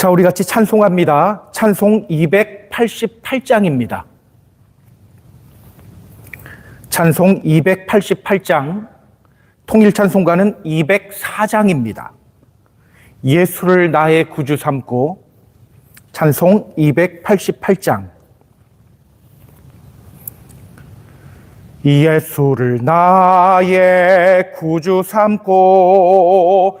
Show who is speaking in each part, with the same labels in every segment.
Speaker 1: 자, 우리 같이 찬송합니다. 찬송 288장입니다. 찬송 288장, 통일 찬송가는 204장입니다. 예수를 나의 구주 삼고 찬송 288장. 예수를 나의 구주 삼고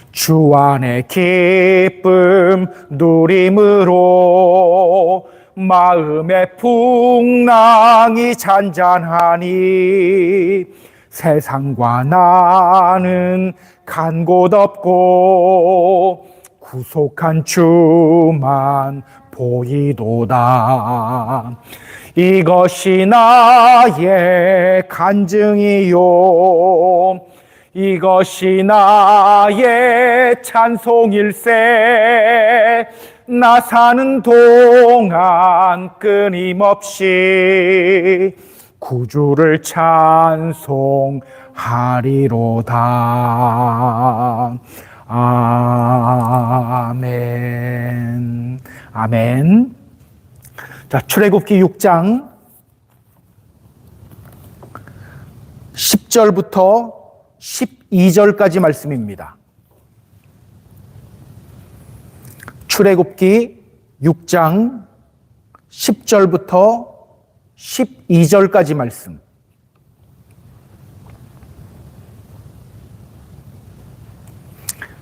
Speaker 1: 주 안의 기쁨 누림으로 마음의 풍랑이 잔잔하니 세상과 나는 간 곳 없고 구속한 주만 보이도다. 이것이 나의 간증이요. 이것이 나의 찬송일세. 나 사는 동안 끊임없이 구주를 찬송하리로다. 아멘. 아멘. 자, 출애굽기 6장 10절부터 12절까지 말씀입니다. 출애굽기 6장 10절부터 12절까지 말씀.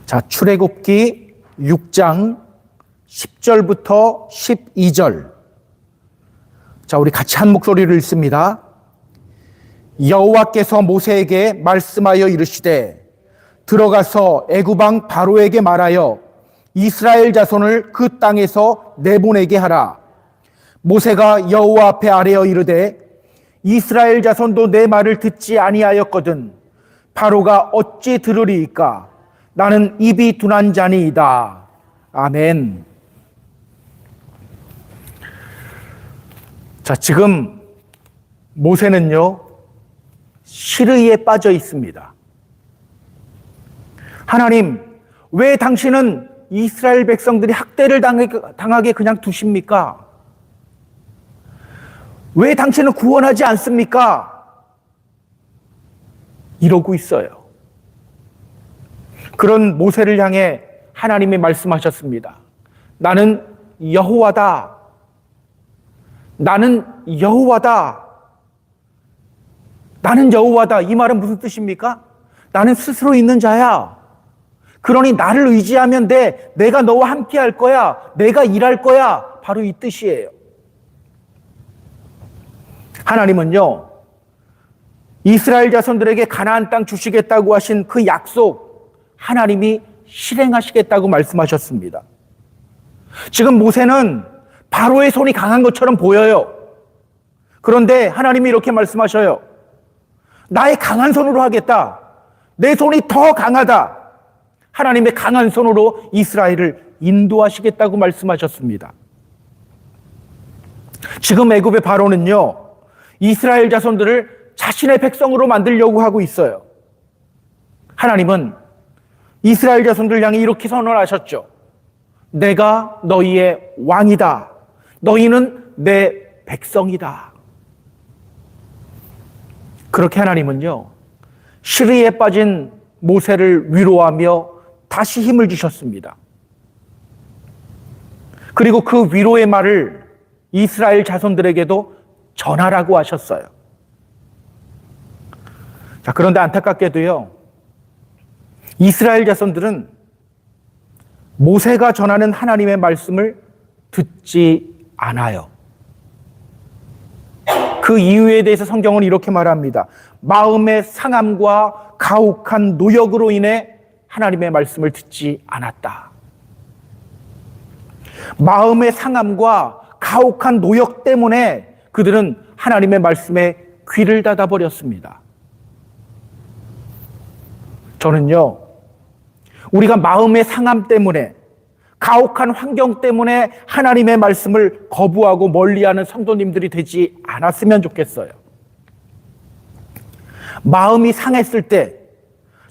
Speaker 1: 자, 출애굽기 6장 10절부터 12절. 자, 우리 같이 한 목소리를 읽습니다. 여호와께서 모세에게 말씀하여 이르시되 들어가서 애굽왕 바로에게 말하여 이스라엘 자손을 그 땅에서 내보내게 하라. 모세가 여호와 앞에 아뢰어 이르되 이스라엘 자손도 내 말을 듣지 아니하였거든 바로가 어찌 들으리이까 나는 입이 둔한 자니이다. 아멘. 자, 지금 모세는요, 시르이에 빠져 있습니다. 하나님, 왜 당신은 이스라엘 백성들이 학대를 당하게 그냥 두십니까? 왜 당신은 구원하지 않습니까? 이러고 있어요. 그런 모세를 향해 하나님이 말씀하셨습니다. 나는 여호와다. 나는 여호와다. 나는 여호와다. 이 말은 무슨 뜻입니까? 나는 스스로 있는 자야. 그러니 나를 의지하면 돼. 내가 너와 함께 할 거야. 내가 일할 거야. 바로 이 뜻이에요. 하나님은요. 이스라엘 자손들에게 가나안 땅 주시겠다고 하신 그 약속 하나님이 실행하시겠다고 말씀하셨습니다. 지금 모세는 바로의 손이 강한 것처럼 보여요. 그런데 하나님이 이렇게 말씀하셔요. 나의 강한 손으로 하겠다. 내 손이 더 강하다. 하나님의 강한 손으로 이스라엘을 인도하시겠다고 말씀하셨습니다. 지금 애굽의 바로는요. 이스라엘 자손들을 자신의 백성으로 만들려고 하고 있어요. 하나님은 이스라엘 자손들 향해 이렇게 선언하셨죠. 내가 너희의 왕이다. 너희는 내 백성이다. 그렇게 하나님은요, 시리에 빠진 모세를 위로하며 다시 힘을 주셨습니다. 그리고 그 위로의 말을 이스라엘 자손들에게도 전하라고 하셨어요. 자, 그런데 안타깝게도요, 이스라엘 자손들은 모세가 전하는 하나님의 말씀을 듣지 않아요. 그 이유에 대해서 성경은 이렇게 말합니다. 마음의 상함과 가혹한 노역으로 인해 하나님의 말씀을 듣지 않았다. 마음의 상함과 가혹한 노역 때문에 그들은 하나님의 말씀에 귀를 닫아버렸습니다. 저는요, 우리가 마음의 상함 때문에 가혹한 환경 때문에 하나님의 말씀을 거부하고 멀리하는 성도님들이 되지 않았으면 좋겠어요. 마음이 상했을 때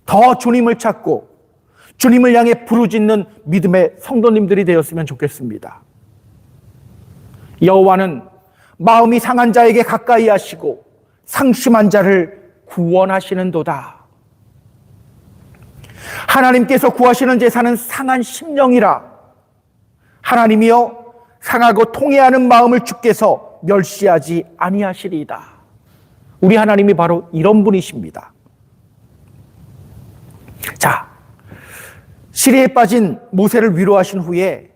Speaker 1: 더 주님을 찾고 주님을 향해 부르짖는 믿음의 성도님들이 되었으면 좋겠습니다. 여호와는 마음이 상한 자에게 가까이 하시고 상심한 자를 구원하시는도다. 하나님께서 구하시는 제사는 상한 심령이라 하나님이여 상하고 통해하는 마음을 주께서 멸시하지 아니하시리이다. 우리 하나님이 바로 이런 분이십니다. 자, 시리에 빠진 모세를 위로하신 후에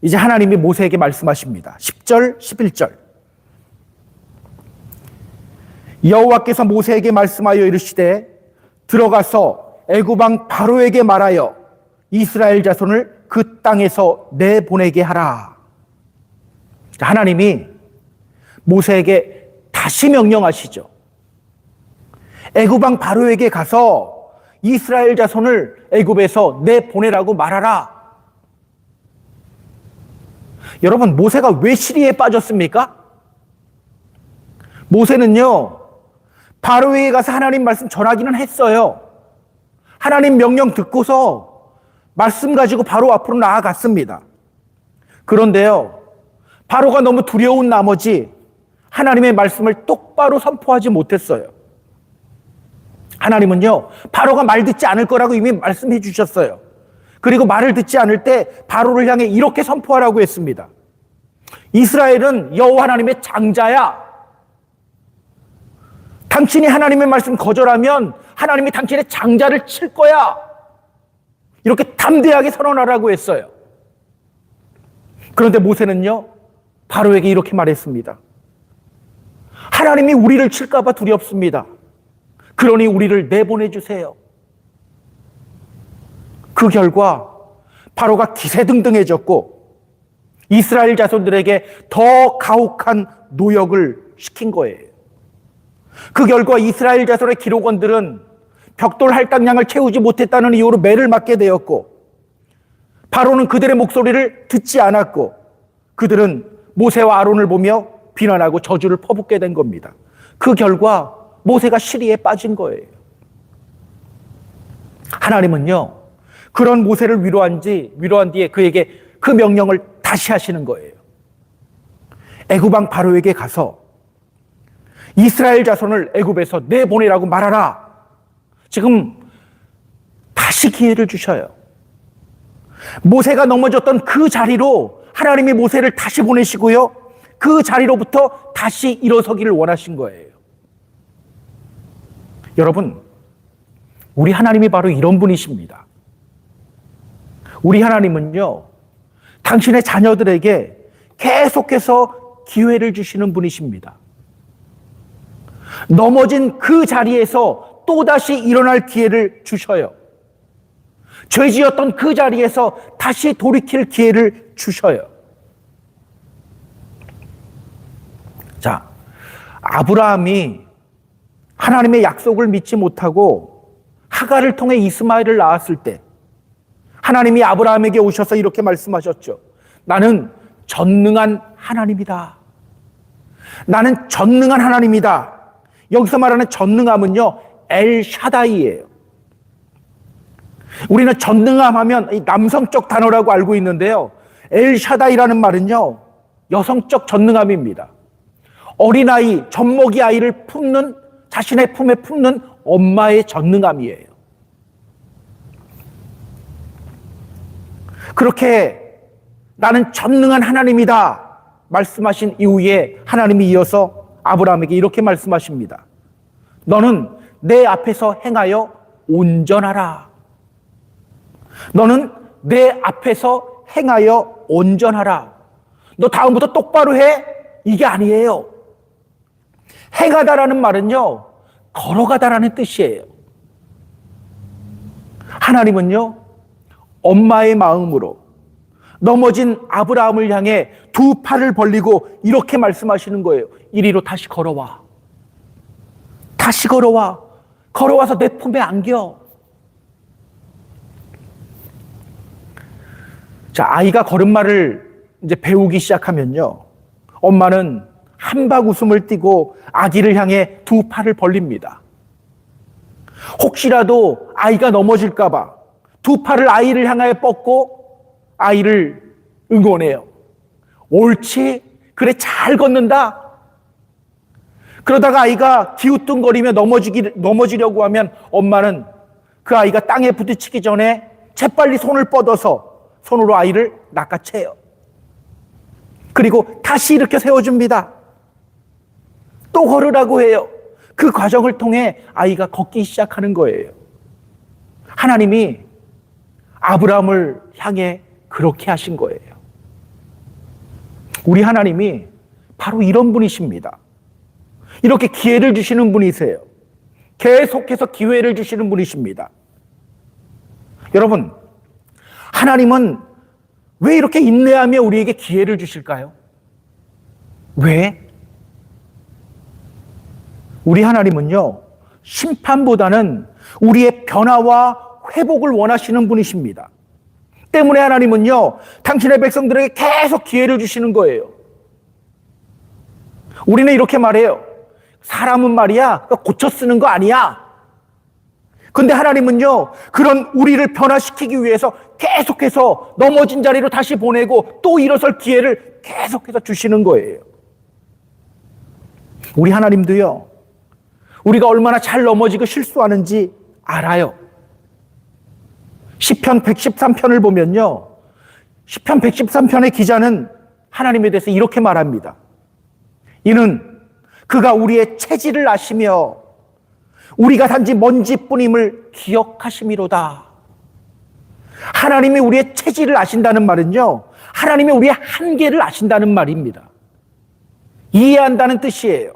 Speaker 1: 이제 하나님이 모세에게 말씀하십니다. 10절, 11절. 여호와께서 모세에게 말씀하여 이르시되 들어가서 애굽 왕 바로에게 말하여 이스라엘 자손을 그 땅에서 내보내게 하라. 하나님이 모세에게 다시 명령하시죠. 애굽왕 바로에게 가서 이스라엘 자손을 애굽에서 내보내라고 말하라. 여러분 모세가 왜 시리에 빠졌습니까? 모세는요 바로에게 가서 하나님 말씀 전하기는 했어요. 하나님 명령 듣고서 말씀 가지고 바로 앞으로 나아갔습니다. 그런데요 바로가 너무 두려운 나머지 하나님의 말씀을 똑바로 선포하지 못했어요. 하나님은요, 바로가 말 듣지 않을 거라고 이미 말씀해 주셨어요. 그리고 말을 듣지 않을 때 바로를 향해 이렇게 선포하라고 했습니다. 이스라엘은 여호와 하나님의 장자야. 당신이 하나님의 말씀 거절하면 하나님이 당신의 장자를 칠 거야. 이렇게 담대하게 선언하라고 했어요. 그런데 모세는요, 바로에게 이렇게 말했습니다. 하나님이 우리를 칠까봐 두렵습니다. 그러니 우리를 내보내 주세요. 그 결과 바로가 기세등등해졌고 이스라엘 자손들에게 더 가혹한 노역을 시킨 거예요. 그 결과 이스라엘 자손의 기록원들은 벽돌 할당량을 채우지 못했다는 이유로 매를 맞게 되었고 바로는 그들의 목소리를 듣지 않았고 그들은 모세와 아론을 보며 비난하고 저주를 퍼붓게 된 겁니다. 그 결과 모세가 시리에 빠진 거예요. 하나님은요, 그런 모세를 위로한 지, 위로한 뒤에 그에게 그 명령을 다시 하시는 거예요. 애굽왕 바로에게 가서 이스라엘 자손을 애굽에서 내보내라고 말하라. 지금 다시 기회를 주셔요. 모세가 넘어졌던 그 자리로 하나님이 모세를 다시 보내시고요. 그 자리로부터 다시 일어서기를 원하신 거예요. 여러분, 우리 하나님이 바로 이런 분이십니다. 우리 하나님은요, 당신의 자녀들에게 계속해서 기회를 주시는 분이십니다. 넘어진 그 자리에서 또다시 일어날 기회를 주셔요. 죄 지었던 그 자리에서 다시 돌이킬 기회를 주셔요. 자, 아브라함이 하나님의 약속을 믿지 못하고 하가를 통해 이스마엘을 낳았을 때 하나님이 아브라함에게 오셔서 이렇게 말씀하셨죠. 나는 전능한 하나님이다. 나는 전능한 하나님이다. 여기서 말하는 전능함은요, 엘 샤다이예요. 우리는 전능함 하면 이 남성적 단어라고 알고 있는데요. 엘 샤다이라는 말은요, 여성적 전능함입니다. 어린아이, 젖먹이 아이를 품는, 자신의 품에 품는 엄마의 전능함이에요. 그렇게 나는 전능한 하나님이다 말씀하신 이후에 하나님이 이어서 아브라함에게 이렇게 말씀하십니다. 너는 내 앞에서 행하여 온전하라. 너는 내 앞에서 행하여 온전하라. 너 다음부터 똑바로 해? 이게 아니에요. 행하다라는 말은요, 걸어가다라는 뜻이에요. 하나님은요, 엄마의 마음으로 넘어진 아브라함을 향해 두 팔을 벌리고 이렇게 말씀하시는 거예요. 이리로 다시 걸어와. 다시 걸어와. 걸어와서 내 품에 안겨. 자, 아이가 걸음마를 이제 배우기 시작하면요. 엄마는 한박 웃음을 띠고 아기를 향해 두 팔을 벌립니다. 혹시라도 아이가 넘어질까봐 두 팔을 아이를 향하여 뻗고 아이를 응원해요. 옳지? 그래, 잘 걷는다? 그러다가 아이가 기우뚱거리며 넘어지기, 넘어지려고 하면 엄마는 그 아이가 땅에 부딪히기 전에 재빨리 손을 뻗어서 손으로 아이를 낚아채요. 그리고 다시 이렇게 세워줍니다. 또 걸으라고 해요. 그 과정을 통해 아이가 걷기 시작하는 거예요. 하나님이 아브라함을 향해 그렇게 하신 거예요. 우리 하나님이 바로 이런 분이십니다. 이렇게 기회를 주시는 분이세요. 계속해서 기회를 주시는 분이십니다. 여러분, 하나님은 왜 이렇게 인내하며 우리에게 기회를 주실까요? 왜? 우리 하나님은요, 심판보다는 우리의 변화와 회복을 원하시는 분이십니다. 때문에 하나님은요, 당신의 백성들에게 계속 기회를 주시는 거예요. 우리는 이렇게 말해요. 사람은 말이야, 고쳐 쓰는 거 아니야. 근데 하나님은요, 그런 우리를 변화시키기 위해서 계속해서 넘어진 자리로 다시 보내고 또 일어설 기회를 계속해서 주시는 거예요. 우리 하나님도요, 우리가 얼마나 잘 넘어지고 실수하는지 알아요. 10편 113편을 보면요. 10편 113편의 기자는 하나님에 대해서 이렇게 말합니다. 이는 그가 우리의 체질을 아시며 우리가 단지 먼지뿐임을 기억하심이로다. 하나님이 우리의 체질을 아신다는 말은요. 하나님이 우리의 한계를 아신다는 말입니다. 이해한다는 뜻이에요.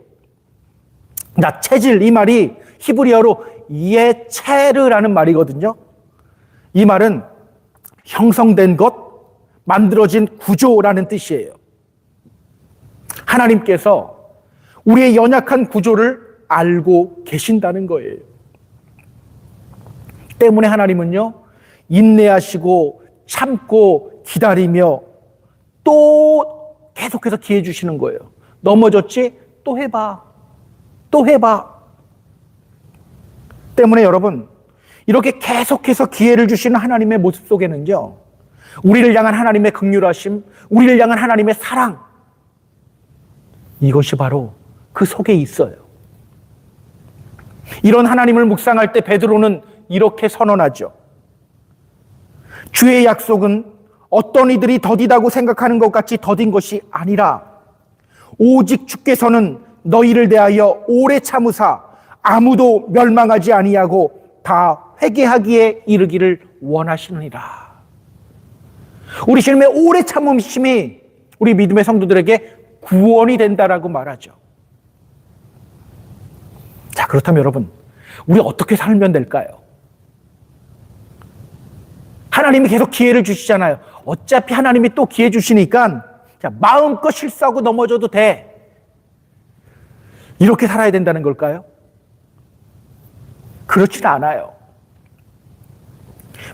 Speaker 1: 나 체질 이 말이 히브리어로 예체르라는 말이거든요. 이 말은 형성된 것, 만들어진 구조라는 뜻이에요. 하나님께서 우리의 연약한 구조를 알고 계신다는 거예요. 때문에 하나님은요, 인내하시고 참고 기다리며 또 계속해서 기회 주시는 거예요. 넘어졌지? 또 해봐. 또 해봐. 때문에 여러분, 이렇게 계속해서 기회를 주시는 하나님의 모습 속에는요, 우리를 향한 하나님의 극률하심, 우리를 향한 하나님의 사랑, 이것이 바로 그 속에 있어요. 이런 하나님을 묵상할 때 베드로는 이렇게 선언하죠. 주의 약속은 어떤 이들이 더디다고 생각하는 것 같이 더딘 것이 아니라 오직 주께서는 너희를 대하여 오래 참으사 아무도 멸망하지 아니하고 다 회개하기에 이르기를 원하시느니라. 우리 주님의 오래 참음심이 우리 믿음의 성도들에게 구원이 된다라고 말하죠. 자, 그렇다면 여러분, 우리 어떻게 살면 될까요? 하나님이 계속 기회를 주시잖아요. 어차피 하나님이 또 기회 주시니까 자, 마음껏 실수하고 넘어져도 돼. 이렇게 살아야 된다는 걸까요? 그렇진 않아요.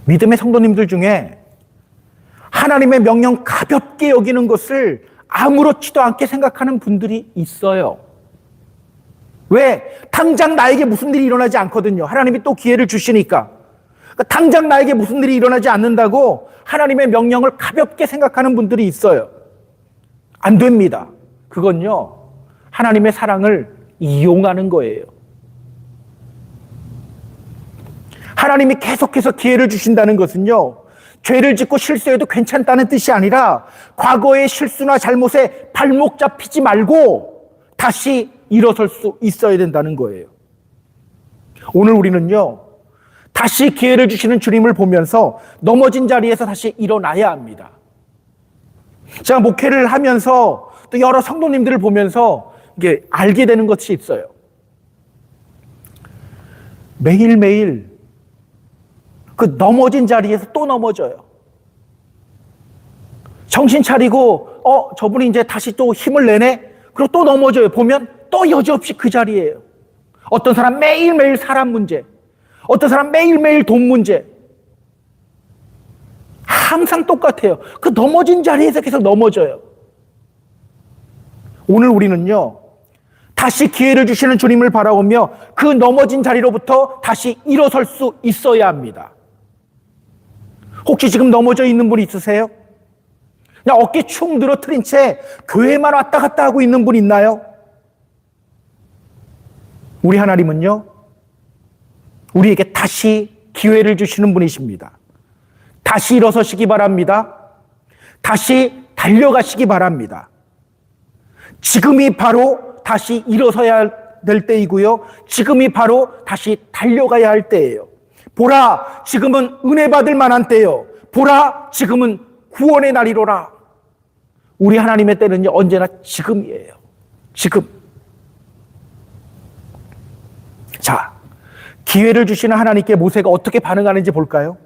Speaker 1: 믿음의 성도님들 중에 하나님의 명령 가볍게 여기는 것을 아무렇지도 않게 생각하는 분들이 있어요. 왜? 당장 나에게 무슨 일이 일어나지 않거든요. 하나님이 또 기회를 주시니까. 그러니까 당장 나에게 무슨 일이 일어나지 않는다고 하나님의 명령을 가볍게 생각하는 분들이 있어요. 안 됩니다. 그건요, 하나님의 사랑을 이용하는 거예요. 하나님이 계속해서 기회를 주신다는 것은요, 죄를 짓고 실수해도 괜찮다는 뜻이 아니라 과거의 실수나 잘못에 발목 잡히지 말고 다시 일어설 수 있어야 된다는 거예요. 오늘 우리는요, 다시 기회를 주시는 주님을 보면서 넘어진 자리에서 다시 일어나야 합니다. 제가 목회를 하면서 또 여러 성도님들을 보면서 이게 알게 되는 것이 있어요. 매일매일 그 넘어진 자리에서 또 넘어져요. 정신 차리고, 어, 저분이 이제 다시 또 힘을 내네? 그리고 또 넘어져요. 보면 또 여지없이 그 자리에요. 어떤 사람 매일매일 사람 문제, 어떤 사람 매일매일 돈 문제. 항상 똑같아요. 그 넘어진 자리에서 계속 넘어져요. 오늘 우리는요, 다시 기회를 주시는 주님을 바라보며 그 넘어진 자리로부터 다시 일어설 수 있어야 합니다. 혹시 지금 넘어져 있는 분 있으세요? 그냥 어깨 축 늘어뜨린 채 교회만 왔다 갔다 하고 있는 분 있나요? 우리 하나님은요, 우리에게 다시 기회를 주시는 분이십니다. 다시 일어서시기 바랍니다. 다시 달려가시기 바랍니다. 지금이 바로 다시 일어서야 될 때이고요. 지금이 바로 다시 달려가야 할 때예요. 보라, 지금은 은혜 받을 만한 때요. 보라, 지금은 구원의 날이로라. 우리 하나님의 때는요, 언제나 지금이에요. 지금. 자, 기회를 주시는 하나님께 모세가 어떻게 반응하는지 볼까요?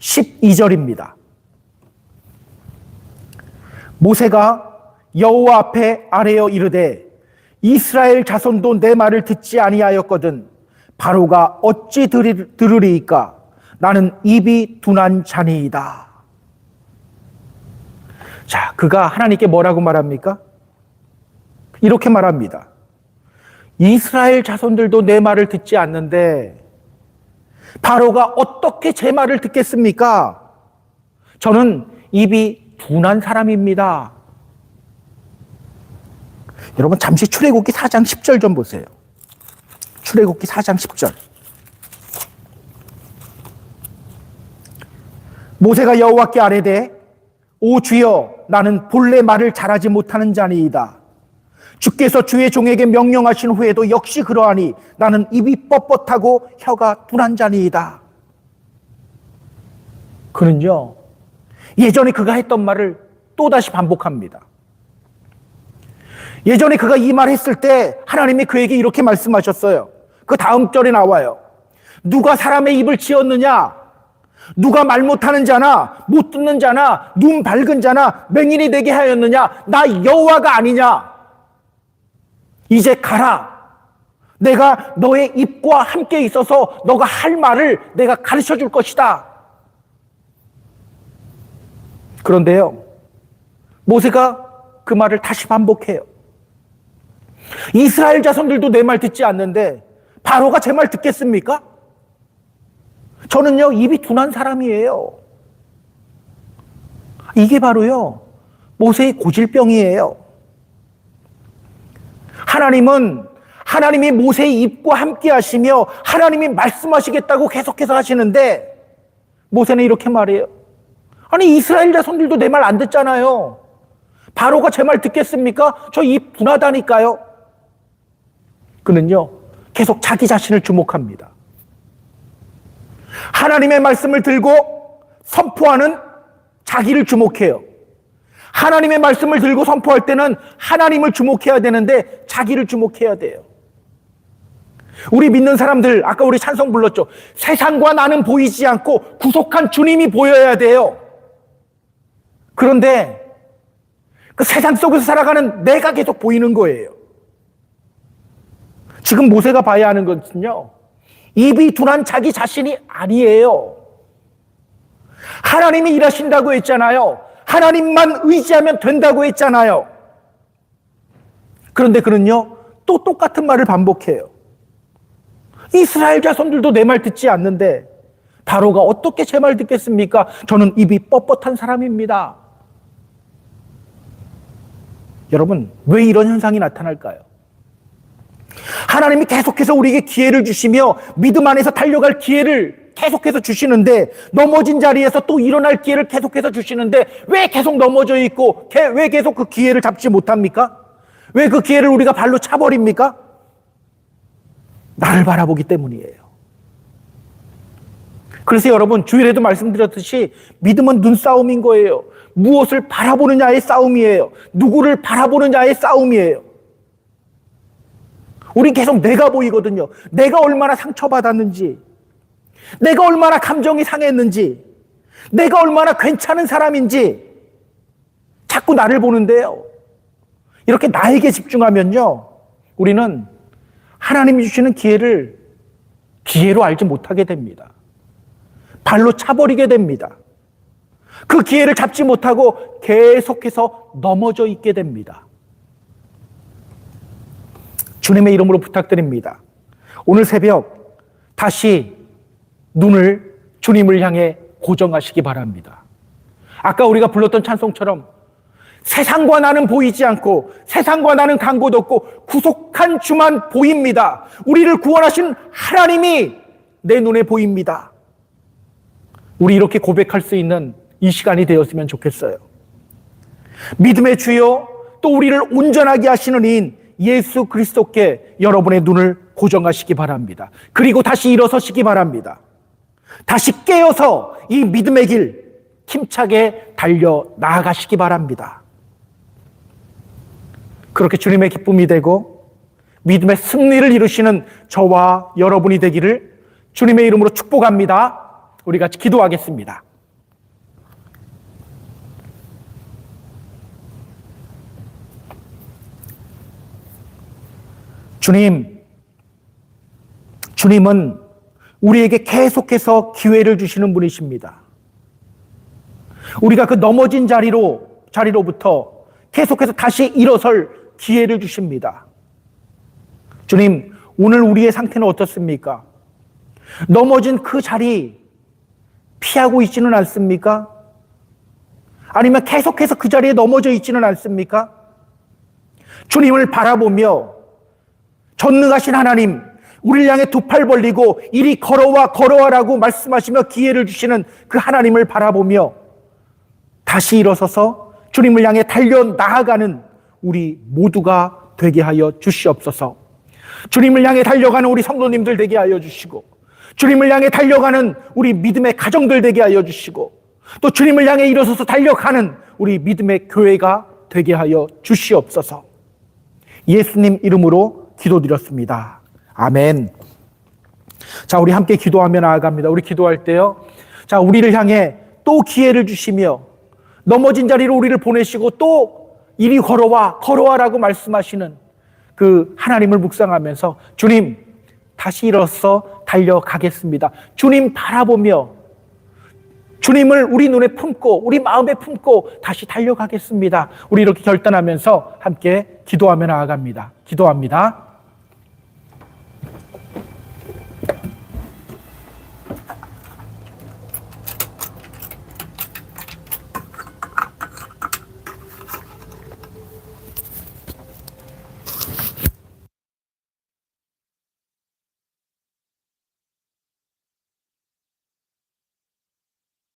Speaker 1: 12절입니다. 모세가 여호와 앞에 아뢰어 이르되 이스라엘 자손도 내 말을 듣지 아니하였거든 바로가 어찌 들으, 들으리이까 나는 입이 둔한 자니이다. 자, 그가 하나님께 뭐라고 말합니까? 이렇게 말합니다. 이스라엘 자손들도 내 말을 듣지 않는데 바로가 어떻게 제 말을 듣겠습니까? 저는 입이 둔한 사람입니다. 여러분 잠시 출애굽기 4장 10절 좀 보세요. 출애굽기 4장 10절. 모세가 여호와께 아뢰되 오 주여 나는 본래 말을 잘하지 못하는 자니이다. 주께서 주의 종에게 명령하신 후에도 역시 그러하니 나는 입이 뻣뻣하고 혀가 둔한 자니이다. 그는요, 예전에 그가 했던 말을 또다시 반복합니다. 예전에 그가 이 말 했을 때 하나님이 그에게 이렇게 말씀하셨어요. 그 다음 절에 나와요. 누가 사람의 입을 지었느냐? 누가 말 못하는 자나 못 듣는 자나 눈 밝은 자나 맹인이 되게 하였느냐? 나 여호와가 아니냐? 이제 가라. 내가 너의 입과 함께 있어서 너가 할 말을 내가 가르쳐 줄 것이다. 그런데요, 모세가 그 말을 다시 반복해요. 이스라엘 자손들도 내 말 듣지 않는데 바로가 제 말 듣겠습니까? 저는요, 입이 둔한 사람이에요. 이게 바로요, 모세의 고질병이에요. 하나님은 하나님이 모세의 입과 함께 하시며 하나님이 말씀하시겠다고 계속해서 하시는데 모세는 이렇게 말해요. 아니 이스라엘 자손들도 내 말 안 듣잖아요. 바로가 제 말 듣겠습니까? 저 입 분하다니까요. 그는요 계속 자기 자신을 주목합니다. 하나님의 말씀을 들고 선포하는 자기를 주목해요. 하나님의 말씀을 들고 선포할 때는 하나님을 주목해야 되는데 자기를 주목해야 돼요. 우리 믿는 사람들, 아까 우리 찬송 불렀죠. 세상과 나는 보이지 않고 구속한 주님이 보여야 돼요. 그런데 그 세상 속에서 살아가는 내가 계속 보이는 거예요. 지금 모세가 봐야 하는 것은요. 입이 둔한 자기 자신이 아니에요. 하나님이 일하신다고 했잖아요. 하나님만 의지하면 된다고 했잖아요. 그런데 그는요, 또 똑같은 말을 반복해요. 이스라엘 자손들도 내 말 듣지 않는데 바로가 어떻게 제 말 듣겠습니까? 저는 입이 뻣뻣한 사람입니다. 여러분, 왜 이런 현상이 나타날까요? 하나님이 계속해서 우리에게 기회를 주시며 믿음 안에서 달려갈 기회를 계속해서 주시는데 넘어진 자리에서 또 일어날 기회를 계속해서 주시는데 왜 계속 넘어져 있고 개- 왜 계속 그 기회를 잡지 못합니까? 왜 그 기회를 우리가 발로 차버립니까? 나를 바라보기 때문이에요. 그래서 여러분 주일에도 말씀드렸듯이 믿음은 눈싸움인 거예요. 무엇을 바라보느냐의 싸움이에요. 누구를 바라보느냐의 싸움이에요. 우리 계속 내가 보이거든요. 내가 얼마나 상처받았는지, 내가 얼마나 감정이 상했는지, 내가 얼마나 괜찮은 사람인지 자꾸 나를 보는데요. 이렇게 나에게 집중하면요. 우리는 하나님이 주시는 기회를 기회로 알지 못하게 됩니다. 발로 차버리게 됩니다. 그 기회를 잡지 못하고 계속해서 넘어져 있게 됩니다. 주님의 이름으로 부탁드립니다. 오늘 새벽 다시 눈을 주님을 향해 고정하시기 바랍니다. 아까 우리가 불렀던 찬송처럼 세상과 나는 보이지 않고 세상과 나는 간 곳 없고 구속한 주만 보입니다. 우리를 구원하신 하나님이 내 눈에 보입니다. 우리 이렇게 고백할 수 있는 이 시간이 되었으면 좋겠어요. 믿음의 주요 또 우리를 온전하게 하시는 이인 예수 그리스도께 여러분의 눈을 고정하시기 바랍니다. 그리고 다시 일어서시기 바랍니다. 다시 깨어서 이 믿음의 길 힘차게 달려 나아가시기 바랍니다. 그렇게 주님의 기쁨이 되고 믿음의 승리를 이루시는 저와 여러분이 되기를 주님의 이름으로 축복합니다. 우리 같이 기도하겠습니다. 주님, 주님은 우리에게 계속해서 기회를 주시는 분이십니다. 우리가 그 넘어진 자리로, 자리로부터 계속해서 다시 일어설 기회를 주십니다. 주님, 오늘 우리의 상태는 어떻습니까? 넘어진 그 자리 피하고 있지는 않습니까? 아니면 계속해서 그 자리에 넘어져 있지는 않습니까? 주님을 바라보며 전능하신 하나님, 우리를 향해 두 팔 벌리고 이리 걸어와 걸어와라고 말씀하시며 기회를 주시는 그 하나님을 바라보며 다시 일어서서 주님을 향해 달려 나아가는 우리 모두가 되게 하여 주시옵소서. 주님을 향해 달려가는 우리 성도님들 되게 하여 주시고, 주님을 향해 달려가는 우리 믿음의 가정들 되게 하여 주시고, 또 주님을 향해 일어서서 달려가는 우리 믿음의 교회가 되게 하여 주시옵소서. 예수님 이름으로 기도드렸습니다. 아멘. 자, 우리 함께 기도하며 나아갑니다. 우리 기도할 때요. 자, 우리를 향해 또 기회를 주시며 넘어진 자리로 우리를 보내시고 또 이리 걸어와, 걸어와라고 말씀하시는 그 하나님을 묵상하면서 주님, 다시 일어서 달려가겠습니다. 주님 바라보며 주님을 우리 눈에 품고 우리 마음에 품고 다시 달려가겠습니다. 우리 이렇게 결단하면서 함께 기도하며 나아갑니다. 기도합니다.